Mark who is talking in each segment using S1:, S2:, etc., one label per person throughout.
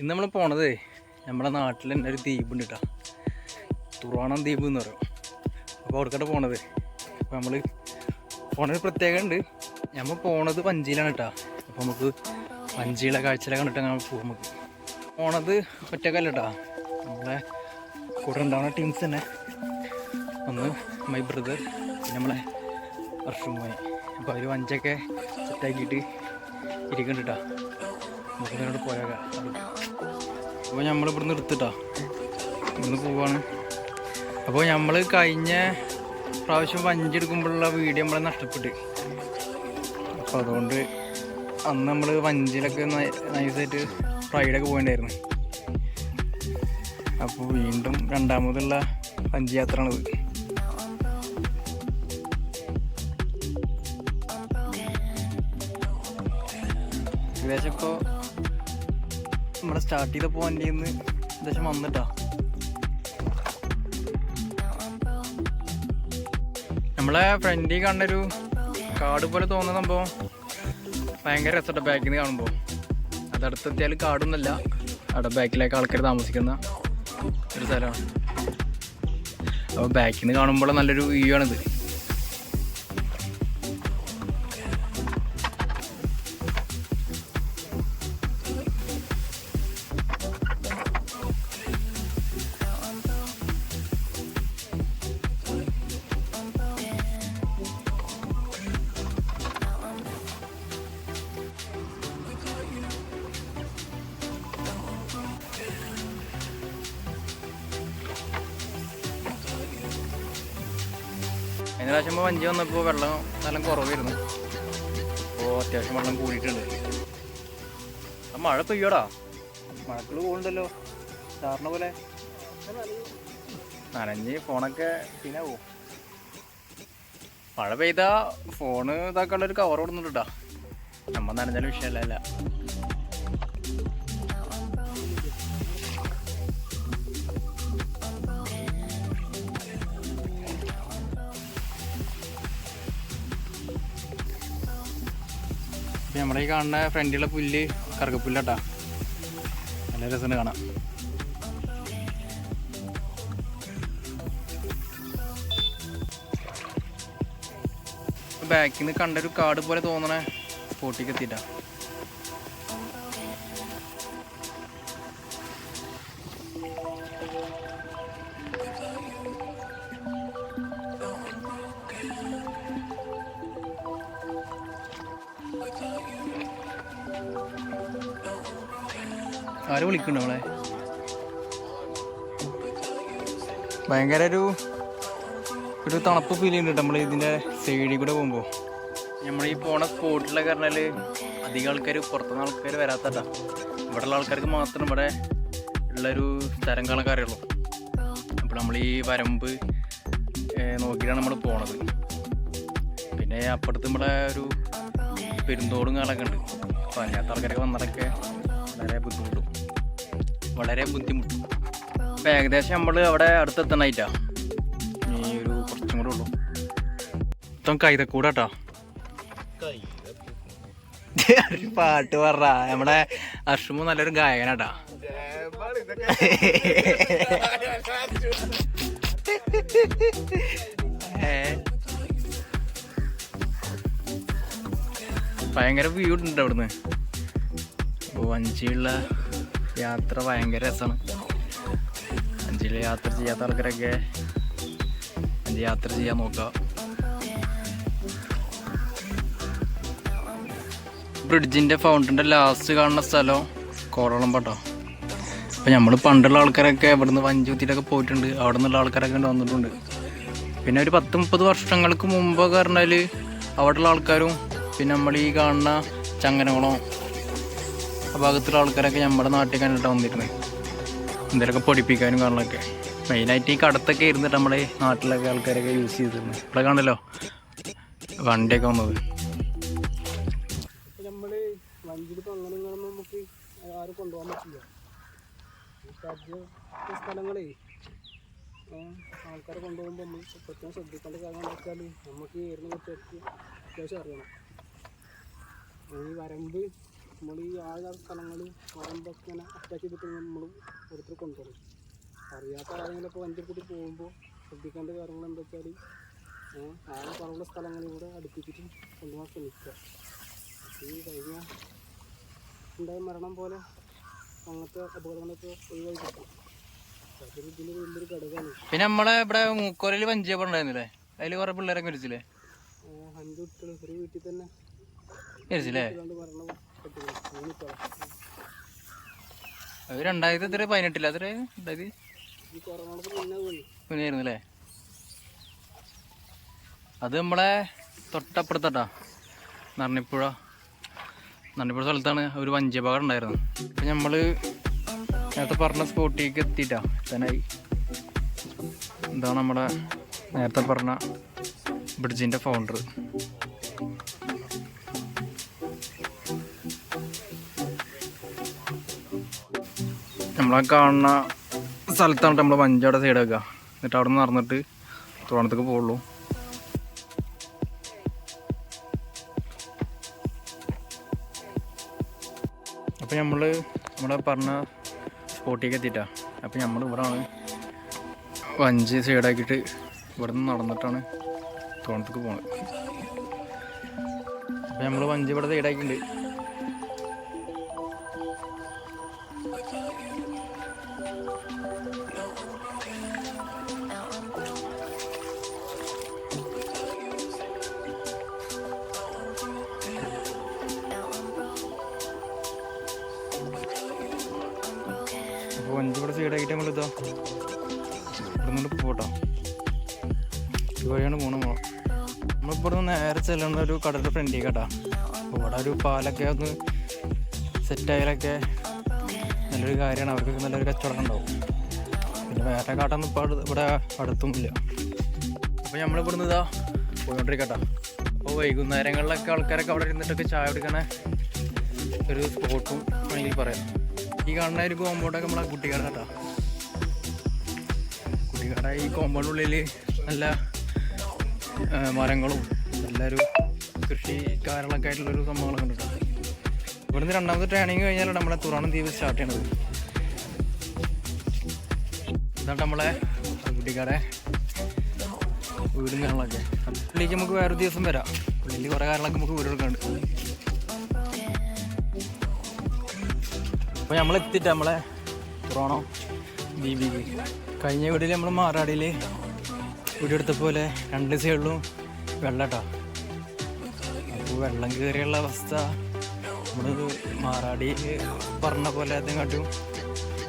S1: ഇന്ന് നമ്മൾ പോണത് നമ്മുടെ നാട്ടിൽ തന്നെ ഒരു ദ്വീപ് ഉണ്ട് കേട്ടോ തുറാണം ദ്വീപ് എന്ന് പറയും. അപ്പോൾ അവിടേക്കാട്ട് പോണത്. അപ്പോൾ നമ്മൾ പോണൊരു പ്രത്യേകത ഉണ്ട്. നമ്മൾ പോണത് വഞ്ചിയിലാണ് കേട്ടോ അപ്പോൾ നമുക്ക് വഞ്ചിയിലെ കാഴ്ചയിലെ കണ്ടിട്ട് അങ്ങനെ പോകും നമുക്ക്. പോണത് ഒറ്റക്കല്ല കേട്ടോ നമ്മളെ കൂടെ ഉണ്ടാവുന്ന ടീംസ് തന്നെ. ഒന്ന് മൈ ബ്രദർ പിന്നെ നമ്മളെ വർഷം പോയി അപ്പോൾ അവർ വഞ്ചൊക്കെ സെറ്റാക്കിയിട്ട് ഇരിക്കുന്നുണ്ട് കേട്ടോ നമുക്ക് അങ്ങോട്ട് പോയേക്കാം അപ്പോൾ നമ്മൾ ഇവിടുന്ന് എടുത്തിട്ടാ. ഇവിടുന്ന് പോവാണ്. അപ്പോൾ നമ്മൾ കഴിഞ്ഞ പ്രാവശ്യം വഞ്ചി എടുക്കുമ്പോഴുള്ള വീഡിയോ നമ്മളെ നഷ്ടപ്പെട്ട്. അപ്പോൾ അതുകൊണ്ട് അന്ന് നമ്മൾ വഞ്ചിയിലൊക്കെ നൈസായിട്ട് റൈഡൊക്കെ പോയിണ്ടായിരുന്നു. അപ്പോൾ വീണ്ടും രണ്ടാമതുള്ള വഞ്ചി യാത്രയാണിത്. ഏകദേശം ഇപ്പോൾ നമ്മൾ സ്റ്റാർട്ട് ചെയ്ത പോയിന്റിൽ നിന്ന് ഏകദേശം വന്നിട്ടാ. നമ്മളെ ഫ്രണ്ടിൽ കണ്ടൊരു കാട് പോലെ തോന്നുന്ന സംഭവം. ഭയങ്കര രസമുണ്ട് ബാക്കിൽ നിന്ന് കാണുമ്പോൾ അതടുത്തെത്തിയാൽ കാടൊന്നുമല്ല. അവിടെ ബാക്കിലേക്ക് ആൾക്കാർ താമസിക്കുന്ന ഒരു സ്ഥലമാണ്. അപ്പോൾ ബാക്കിൽ നിന്ന് കാണുമ്പോൾ നല്ലൊരു വ്യൂ ആണിത്. കഴിഞ്ഞ പ്രാവശ്യം വഞ്ചി വന്നപ്പോൾ വെള്ളം നല്ല കുറവായിരുന്നു. അപ്പോൾ അത്യാവശ്യം വെള്ളം കൂടിയിട്ടുണ്ട്. ആ മഴ പെയ്യോടാ? മഴക്കുള്ള പോകുന്നുണ്ടല്ലോ സാറിന് പോലെ. നനഞ്ഞ് ഫോണൊക്കെ പിന്നെ പോവും മഴ പെയ്താ ഫോണ് ഇതാക്കാനുള്ള ഒരു കവർ കൊടുക്കുന്നുണ്ട് കേട്ടോ നമ്മ നനഞ്ഞാലും വിഷയമല്ല നമ്മുടെ ഈ കാണുന്ന ഫ്രണ്ടിലുള്ള പുല്ല് കറുകപ്പുല്ലാട്ടാ. നല്ല രസമുണ്ട് കാണാം ബാക്കിൽ നിന്ന് കണ്ടൊരു കാട് പോലെ തോന്നണ. സ്പോട്ടിക്ക് എത്തിയിട്ടാ. ആര് വിളിക്കുന്നുണ്ട് നമ്മളെ? ഭയങ്കര ഒരു ഒരു തണുപ്പ് ഫീൽ ചെയ്യുന്നുണ്ട് നമ്മൾ ഇതിന്റെ സൈഡിൽ കൂടെ പോകുമ്പോൾ നമ്മൾ ഈ പോണ സ്പോട്ടിലൊക്കെ പറഞ്ഞാൽ അധികം ആൾക്കാർ പുറത്തുനിന്ന് ആൾക്കാർ വരാത്തട്ടാ ഇവിടെയുള്ള ആൾക്കാർക്ക് മാത്രം ഇവിടെ ഉള്ളൊരു സ്ഥലം കാണാൻ അറിയുള്ളൂ അപ്പോൾ നമ്മൾ ഈ വരമ്പ് നോക്കിയിട്ടാണ് നമ്മൾ പോണത്. പിന്നെ അപ്പുറത്ത് നമ്മളെ ഒരു പെരുന്തോടും കാലൊക്കെ ഉണ്ട്. അപ്പോൾ അതിനകത്ത് ആൾക്കാരൊക്കെ വന്നതൊക്കെ വളരെ ബുദ്ധിമുട്ടും വളരെ ബുദ്ധിമുട്ട്. അപ്പം ഏകദേശം നമ്മൾ അവിടെ അടുത്തെത്തണായിട്ടാ. ഈ ഒരു കുറച്ചും കൂടെ ഉള്ളൂ. മൊത്തം കൈതക്കൂടാട്ടോ. പാട്ട് പറ. നമ്മുടെ അഷ്മു നല്ലൊരു ഗായകനാട്ടാ. ഭയങ്കര വ്യൂ ഉണ്ട് അവിടുന്ന്. വഞ്ചിയുള്ള യാത്ര ഭയങ്കര രസമാണ് അഞ്ചിൽ യാത്ര ചെയ്യാത്ത ആൾക്കാരൊക്കെ അഞ്ച് യാത്ര ചെയ്യാൻ നോക്കുക ബ്രിഡ്ജിന്റെ ഫൗണ്ടന്റെ ലാസ്റ്റ് കാണുന്ന സ്ഥലം കോറളം പട്ടോ. അപ്പോൾ നമ്മൾ പണ്ടുള്ള ആൾക്കാരൊക്കെ ഇവിടുന്ന് വഞ്ചി പോയിട്ടുണ്ട്. അവിടെ നിന്നുള്ള ആൾക്കാരൊക്കെ വന്നിട്ടുണ്ട്. പിന്നെ ഒരു പത്ത് മുപ്പത് വർഷങ്ങൾക്ക് മുമ്പൊക്കെ പറഞ്ഞാൽ അവിടെയുള്ള ആൾക്കാരും പിന്നെ നമ്മൾ ഈ കാണുന്ന ചങ്ങനകുളം ഭാഗത്തുള്ള ആൾക്കാരൊക്കെ നമ്മുടെ നാട്ടിൽ കണ്ടിട്ടാണ് വന്നിരുന്നത് എന്തെങ്കിലുമൊക്കെ പൊടിപ്പിക്കാനും കാണാനൊക്കെ മെയിനായിട്ട് ഈ കടത്തൊക്കെ ഇരുന്നിട്ട് നമ്മുടെ നാട്ടിലൊക്കെ ആൾക്കാരൊക്കെ യൂസ് ചെയ്തിരുന്നു. ഇവിടെ കാണല്ലോ? വണ്ടിയൊക്കെ വന്നത്.
S2: നമ്മൾ അങ്ങനെ നമുക്ക് ആൾക്കാരെ കൊണ്ടുപോകുമ്പോൾ നമ്മൾ പ്രത്യേകം ശ്രദ്ധിക്കേണ്ട കാര്യം എന്താ വെച്ചാൽ നമുക്ക് ഈ ഏരിനെ കുറച്ച് അത്യാവശ്യം അറിയണം. ഈ വരമ്പ് നമ്മൾ ഈ ആഴ സ്ഥലങ്ങൾ പറമ്പൊക്കെ ഇങ്ങനെ അറ്റാച്ച് ചെയ്തിട്ട് നമ്മൾ ഓരോരുത്തർ കൊണ്ടുപോകും അറിയാത്ത ആരെങ്കിലും ഇപ്പോൾ വണ്ടി കൂടി പോകുമ്പോൾ ശ്രദ്ധിക്കേണ്ട കാര്യങ്ങൾ എന്താ വെച്ചാൽ ആഴ കുറവുള്ള സ്ഥലങ്ങളിലൂടെ അടുപ്പിച്ചിട്ട് കൊണ്ടുപോകാൻ ശ്രമിക്കുക. ഈ കഴിഞ്ഞ ഉണ്ടായ മരണം പോലെ അങ്ങനത്തെ അപകടങ്ങളൊക്കെ ഒഴിവായി കിട്ടും
S1: പിന്നെ നമ്മളെ ഇവിടെ മൂക്കോരയിൽ ഉണ്ടായിരുന്നില്ലേ? അതിൽ കുറെ പിള്ളേരൊക്കെ മരിച്ചില്ലേ?
S2: ആ, കുട്ടികൾ ഒരു വീട്ടിൽ തന്നെ
S1: മരിച്ചില്ലേ? അത് രണ്ടായിരത്തി എത്ര? പതിനെട്ടില്ല അത്ര മുന്നായിരുന്നു അല്ലേ? അത് നമ്മളെ തൊട്ടപ്പുറത്തട്ടാ. നറണിപ്പുഴ നറണിപ്പുഴ സ്ഥലത്താണ് ഒരു വഞ്ചിയപകടം ഉണ്ടായിരുന്നു അപ്പം നമ്മൾ നേരത്തെ പറഞ്ഞ സ്പോട്ടിലേക്ക് എത്തിയിട്ടാ. തന്നായി ഇതാണ് നമ്മുടെ നേരത്തെ പറഞ്ഞ ബ്രിഡ്ജിന്റെ ഫൗണ്ടർ നമ്മളെ കാണുന്ന സ്ഥലത്താണ് നമ്മൾ വഞ്ചിയുടെ സൈഡ് വെക്കുക എന്നിട്ട് അവിടെ നിന്ന് നടന്നിട്ട് തുറന്നത്തേക്ക് പോകുള്ളൂ അപ്പം നമ്മൾ നമ്മുടെ പറഞ്ഞ സ്പോട്ടിലേക്ക് എത്തിയിട്ടാ. അപ്പം നമ്മൾ ഇവിടെ ആണ് വഞ്ചി സൈഡാക്കിയിട്ട് ഇവിടെ നിന്ന് നടന്നിട്ടാണ് തോണത്തേക്ക് പോകുന്നത് അപ്പം നമ്മൾ വഞ്ചി ഇവിടെ സൈഡാക്കിയിട്ടുണ്ട് ഇവിടെ നിന്ന് പോട്ടോ. ഈ വഴിയാണ് പോണ മോളെ നമ്മളിപ്പോൾ നിന്ന് നേരെ ചെല്ലുന്ന ഒരു കടലിന്റെ ഫ്രണ്ടിലേക്ക് കേട്ടാ. അപ്പോൾ ഇവിടെ ഒരു പാലൊക്കെ ഒന്ന് സെറ്റായാലൊക്കെ നല്ലൊരു കാര്യമാണ്. അവർക്കൊക്കെ നല്ലൊരു കച്ചവടം ഉണ്ടാവും. പിന്നെ വേറെ കാട്ടൊന്നും ഇപ്പോൾ ഇവിടെ അടുത്തൊന്നുമില്ല. അപ്പോൾ നമ്മളിവിടുന്ന് ഇതാ പോയിക്കൊണ്ടിരിക്കട്ടാ. അപ്പോൾ വൈകുന്നേരങ്ങളിലൊക്കെ ആൾക്കാരൊക്കെ അവിടെ ഇരുന്നിട്ടൊക്കെ ചായ എടുക്കണ ഒരു സ്പോട്ടും വേണമെങ്കിൽ പറയാം. ഈ കാണുന്ന ഒരു കോമ്പൗണ്ടൊക്കെ നമ്മളെ കുട്ടിക്കാട് കേട്ടോ കുട്ടിക്കാട് ഈ കോമ്പൗണ്ടുള്ളിൽ നല്ല മരങ്ങളും നല്ലൊരു കൃഷി കാര്യങ്ങളൊക്കെ ആയിട്ടുള്ളൊരു സംഭവങ്ങളൊക്കെ ഉണ്ട് ഇവിടെ ഇവിടുന്ന് രണ്ടാമത്തെ ട്രെയിനിങ് കഴിഞ്ഞാൽ നമ്മളെ തുറാണം ദ്വീപ് സ്റ്റാർട്ട് ചെയ്യണത്. ഇതാണ് നമ്മളെ കുട്ടിക്കാടെ വീടും കാര്യങ്ങളൊക്കെ. പുള്ളിക്ക് നമുക്ക് വേറൊരു ദിവസം വരാം. പുള്ളിയിൽ കുറേ കാര്യങ്ങളൊക്കെ നമുക്ക് വീടെടുക്കാണ്ട് അപ്പോൾ നമ്മൾ എത്തിയിട്ട് നമ്മളെ തുറോണോ ദ്വീപിക്ക് കഴിഞ്ഞ വീട്ടിൽ നമ്മൾ മാറാടിയിൽ വീട് എടുത്ത പോലെ രണ്ട് സൈഡിലും വെള്ളം കേട്ടോ അപ്പോൾ വെള്ളം കയറിയുള്ള അവസ്ഥ. നമ്മൾ മാറാടി പറഞ്ഞ പോലെ അതും കാട്ടും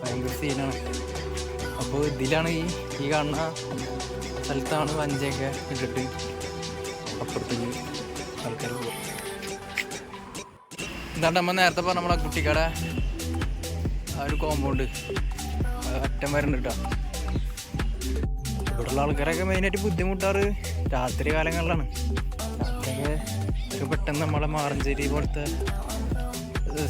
S1: ഭയങ്കര സീനാണ് അപ്പോൾ ഇതിലാണ് ഈ ഈ കാണുന്ന സ്ഥലത്താണ് വഞ്ചയൊക്കെ ഇട്ടിട്ട് അപ്പുറത്തേക്ക് ആൾക്കാർ പോകും ഇതാണ്ട് നമ്മൾ നേരത്തെ പറഞ്ഞ നമ്മളെ കുട്ടിക്കട ആ ഒരു കോമ്പൗണ്ട് അറ്റം കേട്ടോ ഇവിടെയുള്ള ആൾക്കാരൊക്കെ മെയിനായിട്ട് ബുദ്ധിമുട്ടാറ് രാത്രി കാലങ്ങളിലാണ്. രാത്രിയൊക്കെ പെട്ടെന്ന് നമ്മളെ മാറഞ്ചേരി പോലത്തെ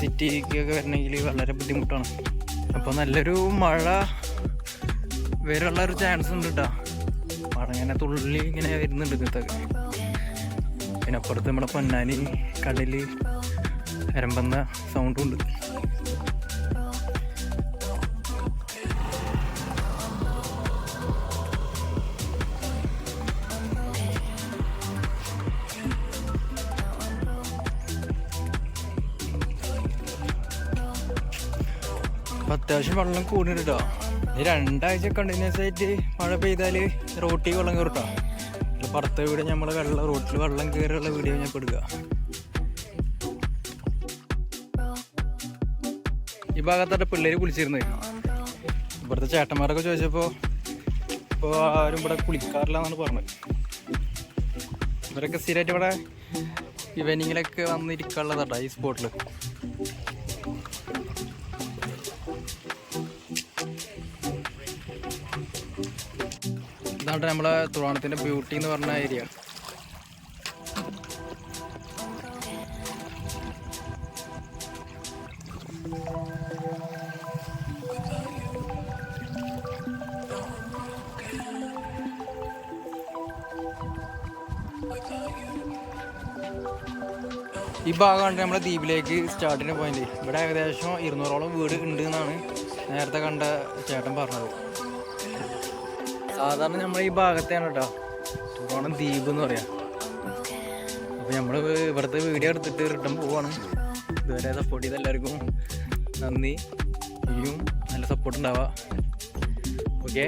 S1: സിറ്റിക്കൊക്കെ വരണമെങ്കിൽ വളരെ ബുദ്ധിമുട്ടാണ്. അപ്പോൾ നല്ലൊരു മഴ വരെയുള്ള ഒരു ചാൻസ് ഉണ്ട് കേട്ടോ മഴ ഇങ്ങനെ തുള്ളി ഇങ്ങനെ വരുന്നുണ്ട് ഇങ്ങനത്തൊക്കെ പിന്നെ അപ്പുറത്ത് നമ്മുടെ പൊന്നാനി വരമ്പന്ന സൗണ്ടും അത്യാവശ്യം വെള്ളം കൂടിട്ടോ ഈ രണ്ടാഴ്ച കണ്ടിന്യൂസ് ആയിട്ട് മഴ പെയ്താൽ റോട്ടിൽ വെള്ളം കയറിട്ടോ പുറത്തെ വീട് നമ്മൾ വെള്ളം റോട്ടിൽ വെള്ളം കയറിയുള്ള വീഡിയോ ഞാൻ കൊടുക്കുക ഈ ഭാഗത്തായിട്ട് പിള്ളേർ കുളിച്ചിരുന്നു. ഇവിടുത്തെ ചേട്ടന്മാരൊക്കെ ചോദിച്ചപ്പോൾ ഇപ്പോൾ ആരും ഇവിടെ കുളിക്കാറില്ല എന്നാണ് പറഞ്ഞത്. ഇവരൊക്കെ സ്ഥിരമായിട്ട് ഇവിടെ ഇവനിങ്ങിലൊക്കെ വന്നിരിക്കാനുള്ളതാട്ടോ ഈ സ്പോട്ടിൽ ഇതാണ് നമ്മളെ തുറാണത്തിന്റെ ബ്യൂട്ടി എന്ന് പറഞ്ഞ ഏരിയ ഈ ഭാഗമാണ് നമ്മുടെ ദ്വീപിലേക്ക് സ്റ്റാർട്ടിന്റെ പോയിന്റ് ഇവിടെ ഏകദേശം ഇരുന്നൂറോളം വീട് ഉണ്ട് എന്നാണ് നേരത്തെ കണ്ട ചേട്ടൻ പറഞ്ഞത്. സാധാരണ നമ്മൾ ഈ ഭാഗത്തെയാണ് കേട്ടോ. തുറോണം ദ്വീപ് എന്ന് പറയാം. അപ്പോൾ നമ്മൾ ഇവിടുത്തെ വീഡിയോ എടുത്തിട്ട് റിട്ടേൺ പോവാണ്. ഇതുവരെ സപ്പോർട്ട് ചെയ്ത എല്ലാവർക്കും നന്ദി. ഇനിയും നല്ല സപ്പോർട്ട് ഉണ്ടാവുക ഓക്കെ